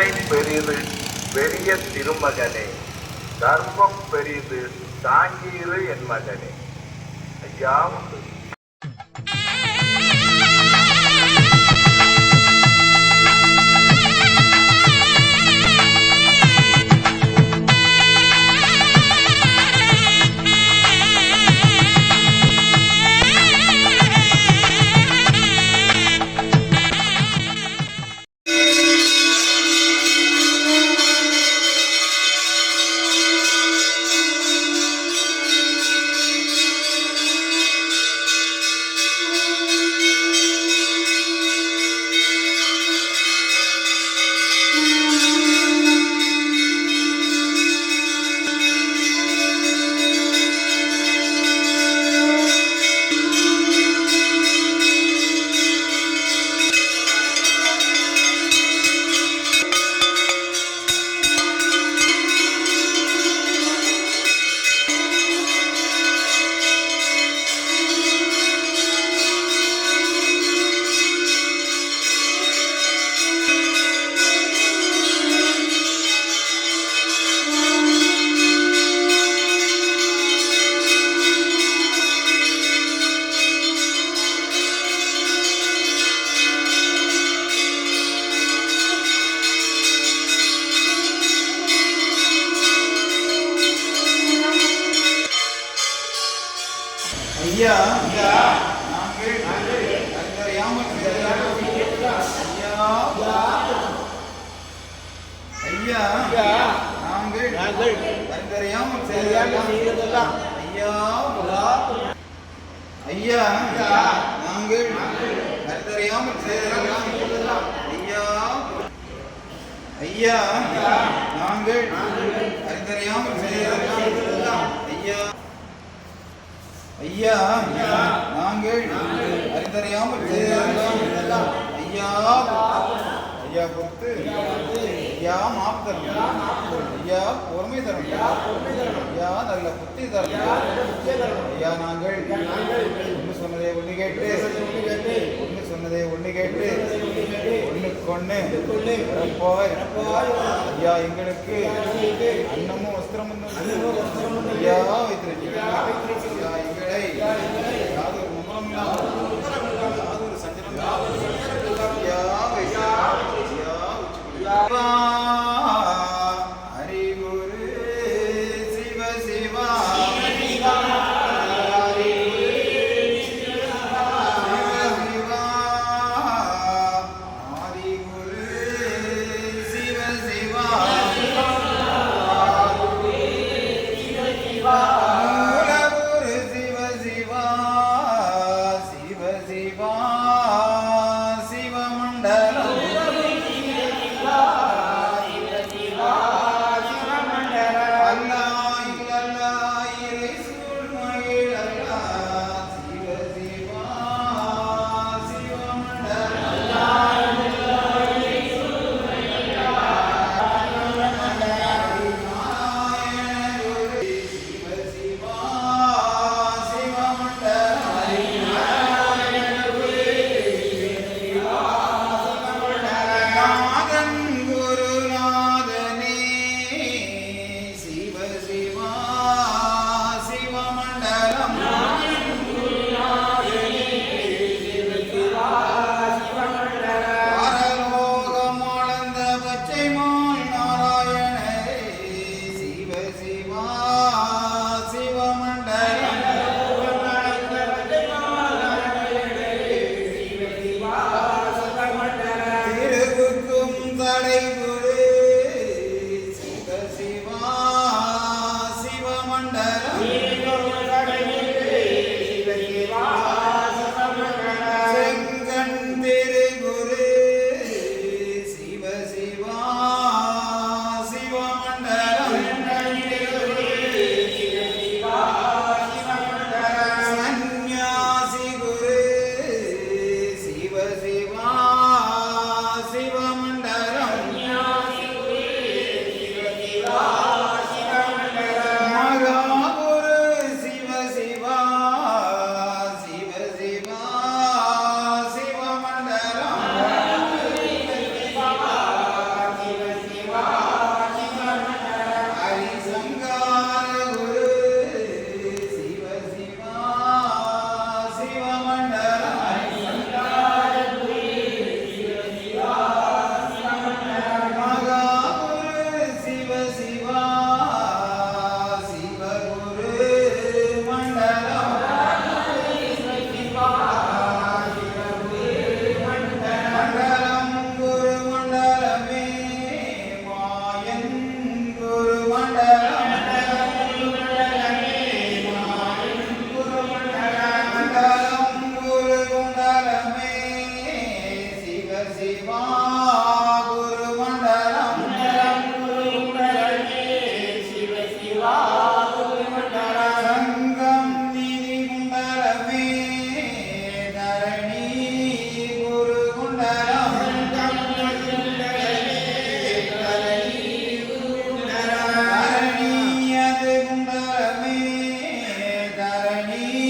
கருணை பெரிது பெரிய திருமகனே தர்மம் பெரிது தாங்கியிரு என் மகனே ஐயா உண்டு. ஐயா ஐயா நாங்கள் அறிந்தறியாமல் செய்ததெல்லாம் ஐயா. ஐயா நாங்கள் அறிந்தறியாமல் செய்ததெல்லாம் ஐயா. ஐயா நாங்கள் அறிந்தறியாமல் செய்ததெல்லாம் ஐயா. ஐயா பொறுத்து. ஐயா மாப்பு தரணும் ஐயா பொறுமை தரணும் ஐயா நல்ல புத்தி தரணும் ஐயா நாங்கள் ஒன்று சொன்னதை ஒன்று கேட்டு ஒன்று சொன்னதை ஒன்று கேட்டு. ஒன்றுக்கு ஒன்று பிறப்பாய் ஐயா எங்களுக்கு அன்னமும் வஸ்திரமும் ஐயா வைத்திருக்கிறார் உச்சிக்குடி. அறிகுரு சிவ Shiva Shiva Hallelujah. Amin.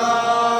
Hare